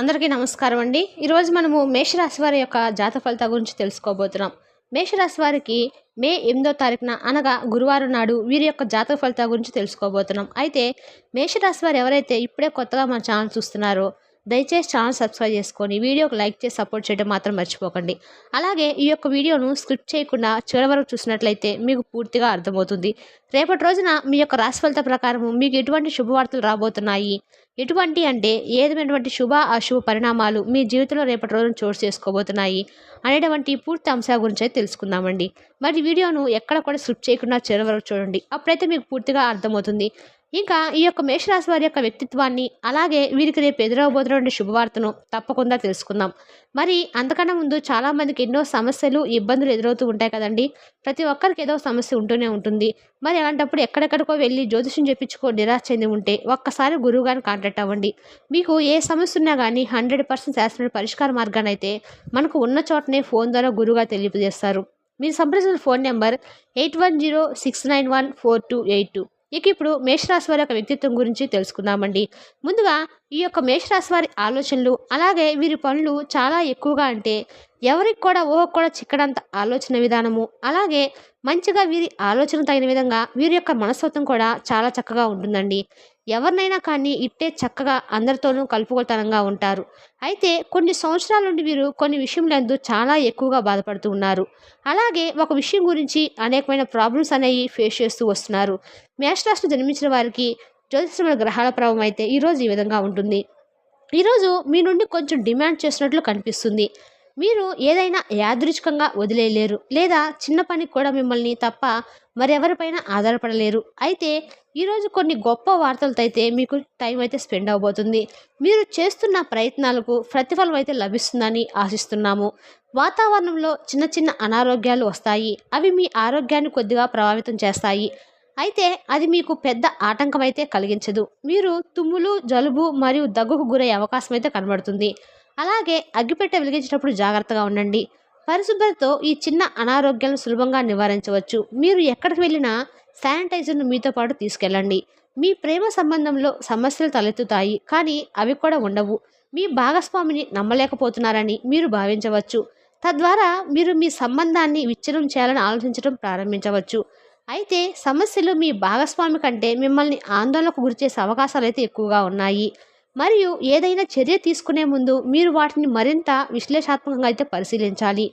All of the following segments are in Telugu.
అందరికీ నమస్కారం అండి. ఈరోజు మనము మేషరాశి వారి యొక్క జాత ఫలితాల గురించి తెలుసుకోబోతున్నాం. మేషరాశి వారికి మే ఎనిమిదో తారీఖున అనగా గురువారం నాడు వీరి యొక్క జాతక ఫలితాల గురించి తెలుసుకోబోతున్నాం. అయితే మేషరాశి వారు ఎవరైతే ఇప్పుడే కొత్తగా మన ఛానల్ చూస్తున్నారో దయచేసి ఛానల్ సబ్స్క్రైబ్ చేసుకొని వీడియోకి లైక్ చేసి సపోర్ట్ చేయడం మాత్రం మర్చిపోకండి. అలాగే ఈ యొక్క వీడియోను స్క్రిప్ట్ చేయకుండా చివరి వరకు చూసినట్లయితే మీకు పూర్తిగా అర్థమవుతుంది. రేపటి రోజున మీ యొక్క రాశి ఫలిత ప్రకారం మీకు ఎటువంటి శుభవార్తలు రాబోతున్నాయి? ఎటువంటి అంటే ఏదైనటువంటి శుభ అశుభ పరిణామాలు మీ జీవితంలో రేపటి రోజున చోటు చేసుకోబోతున్నాయి? అనేటువంటి పూర్తి అంశాల గురించి అయితే తెలుసుకుందామండి. మరి వీడియోను ఎక్కడ కూడా స్క్రిప్ట్ చేయకుండా చివరి వరకు చూడండి. అప్పుడైతే మీకు పూర్తిగా అర్థమవుతుంది. ఇంకా ఈ యొక్క మేషరాశి వారి యొక్క వ్యక్తిత్వాన్ని అలాగే వీరికి రేపు ఎదురవబోతున్నటువంటి శుభవార్తను తప్పకుండా తెలుసుకుందాం. మరి అంతకన్నా ముందు చాలామందికి ఎన్నో సమస్యలు ఇబ్బందులు ఎదురవుతూ ఉంటాయి కదండి. ప్రతి ఒక్కరికి ఏదో సమస్య ఉంటూనే ఉంటుంది. మరి అలాంటప్పుడు ఎక్కడెక్కడికో వెళ్ళి జ్యోతిషం చెప్పించుకో నిరాశ చెంది ఉంటే ఒక్కసారి గురువు గారిని కాంటాక్ట్ అవ్వండి. మీకు ఏ సమస్య ఉన్నా కానీ హండ్రెడ్ పర్సెంట్ శాస్త్ర పరిష్కార మార్గాన్ని అయితే మనకు ఉన్న చోటనే ఫోన్ ద్వారా గురువుగా తెలియజేస్తారు. మీరు సంప్రదించిన phone number eight one zero six nine one four two eight two. ఇక ఇప్పుడు మేషరాశి వారి యొక్క వ్యక్తిత్వం గురించి తెలుసుకుందామండి. ముందుగా ఈ యొక్క మేషరాశి వారి ఆలోచనలు అలాగే వీరి పనులు చాలా ఎక్కువగా అంటే ఎవరికి కూడా ఊహ కూడా చిక్కడంత ఆలోచన విధానము అలాగే మంచిగా వీరి ఆలోచన తగిన విధంగా వీరి యొక్క మనస్తత్వం కూడా చాలా చక్కగా ఉంటుందండి. ఎవరినైనా కానీ ఇట్టే చక్కగా అందరితోనూ కలుపుకోతనంగా ఉంటారు. అయితే కొన్ని సంవత్సరాల నుండి వీరు కొన్ని విషయంలో చాలా ఎక్కువగా బాధపడుతూ ఉన్నారు. అలాగే ఒక విషయం గురించి అనేకమైన ప్రాబ్లమ్స్ అనేవి ఫేస్ చేస్తూ వస్తున్నారు. మేషరాశిలో జన్మించిన వారికి జ్యోతిష్యముల గ్రహాల ప్రభావం అయితే ఈరోజు ఈ విధంగా ఉంటుంది. ఈరోజు మీ నుండి కొంచెం డిమాండ్ చేసినట్లు కనిపిస్తుంది. మీరు ఏదైనా యాదృచ్ఛికంగా వదిలేయలేరు లేదా చిన్న పని కూడా మిమ్మల్ని తప్ప మరెవరిపైన ఆధారపడలేరు. అయితే ఈరోజు కొన్ని గొప్ప వార్తలతో అయితే మీకు టైం అయితే స్పెండ్ అవబోతుంది. మీరు చేస్తున్న ప్రయత్నాలకు ప్రతిఫలం అయితే లభిస్తుందని ఆశిస్తున్నాము. వాతావరణంలో చిన్న చిన్న అనారోగ్యాలు వస్తాయి. అవి మీ ఆరోగ్యాన్ని కొద్దిగా ప్రభావితం చేస్తాయి. అయితే అది మీకు పెద్ద ఆటంకం అయితే కలిగించదు. మీరు తుమ్ములు జలుబు మరియు దగ్గుకు గురయ్యే అవకాశం అయితే కనబడుతుంది. అలాగే అగ్గిపెట్టె వెలిగించేటప్పుడు జాగ్రత్తగా ఉండండి. పరిశుభ్రతతో ఈ చిన్న అనారోగ్యాలను సులభంగా నివారించవచ్చు. మీరు ఎక్కడికి వెళ్ళినా శానిటైజర్ను మీతో పాటు తీసుకెళ్ళండి. మీ ప్రేమ సంబంధంలో సమస్యలు తలెత్తుతాయి కానీ అవి కూడా ఉండవు. మీ భాగస్వామిని నమ్మలేకపోతున్నారని మీరు భావించవచ్చు. తద్వారా మీరు మీ సంబంధాన్ని విచ్ఛిన్నం చేయాలని ఆలోచించడం ప్రారంభించవచ్చు. అయితే సమస్యలు మీ భాగస్వామి కంటే మిమ్మల్ని ఆందోళనకు గురిచేసే అవకాశాలు అయితే ఎక్కువగా ఉన్నాయి. మరియు ఏదైనా చర్య తీసుకునే ముందు మీరు వాటిని మరింత విశ్లేషాత్మకంగా అయితే పరిశీలించాలి.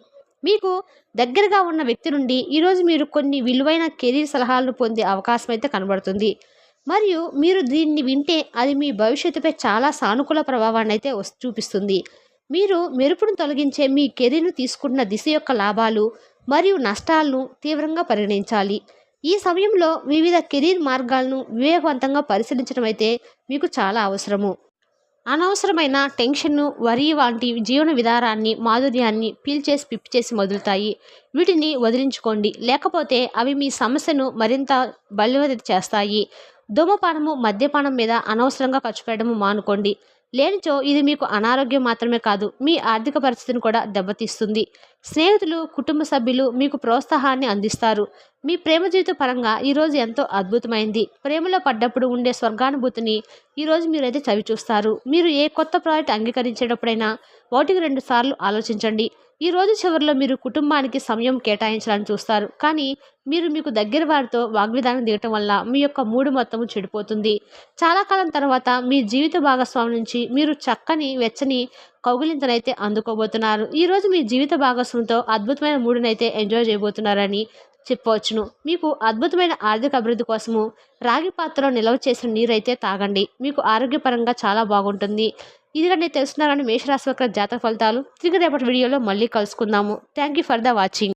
మీకు దగ్గరగా ఉన్న వ్యక్తి నుండి ఈరోజు మీరు కొన్ని విలువైన కెరీర్ సలహాలను పొందే అవకాశం అయితే కనబడుతుంది. మరియు మీరు దీన్ని వింటే అది మీ భవిష్యత్తుపై చాలా సానుకూల ప్రభావాన్ని అయితే చూపిస్తుంది. మీరు మెరుపును తొలగించే మీ కెరీర్ను తీసుకున్న దిశ యొక్క లాభాలు మరియు నష్టాలను తీవ్రంగా పరిగణించాలి. ఈ సమయంలో వివిధ కెరీర్ మార్గాలను వివేకవంతంగా పరిశీలించడం అయితే మీకు చాలా అవసరము. అనవసరమైన టెన్షన్ను వరి వంటి జీవన విధానాన్ని మాధుర్యాన్ని పీల్చేసి పిప్పి చేసి మొదలుతాయి. వీటిని వదిలించుకోండి. లేకపోతే అవి మీ సమస్యను మరింత బలివది చేస్తాయి. ధూమపానము మద్యపానం మీద అనవసరంగా ఖర్చు పెట్టడము మానుకోండి. లేనిచో ఇది మీకు అనారోగ్యం మాత్రమే కాదు మీ ఆర్థిక పరిస్థితిని కూడా దెబ్బతీస్తుంది. స్నేహితులు కుటుంబ సభ్యులు మీకు ప్రోత్సాహాన్ని అందిస్తారు. మీ ప్రేమ జీవిత పరంగా ఈరోజు ఎంతో అద్భుతమైంది. ప్రేమలో పడ్డప్పుడు ఉండే స్వర్గానుభూతిని ఈరోజు మీరైతే చవి చూస్తారు మీరు ఏ కొత్త ప్రాజెక్ట్ అంగీకరించేటప్పుడైనా ఒకటికి రెండు సార్లు ఆలోచించండి. ఈ రోజు చివరిలో మీరు కుటుంబానికి సమయం కేటాయించాలని చూస్తారు. కానీ మీరు మీకు దగ్గర వారితో వాగ్విధానం దిగటం వల్ల మీ యొక్క మూడు మొత్తం చెడిపోతుంది. చాలా కాలం తర్వాత మీ జీవిత భాగస్వామి నుంచి మీరు చక్కని వెచ్చని కౌగులింతనైతే అందుకోబోతున్నారు. ఈరోజు మీ జీవిత భాగస్వామితో అద్భుతమైన మూడునైతే ఎంజాయ్ చేయబోతున్నారని చెప్పవచ్చును. మీకు అద్భుతమైన ఆర్థిక అభివృద్ధి కోసము రాగి పాత్రలో నిల్వ చేసిన నీరైతే తాగండి. మీకు ఆరోగ్యపరంగా చాలా బాగుంటుంది. ఇదిగంటే తెలుస్తున్నారని మేషరాశి వక్ర జాతక ఫలితాలు. తిరిగి రేపటి వీడియోలో మళ్ళీ కలుసుకుందాము. Thank you for the watching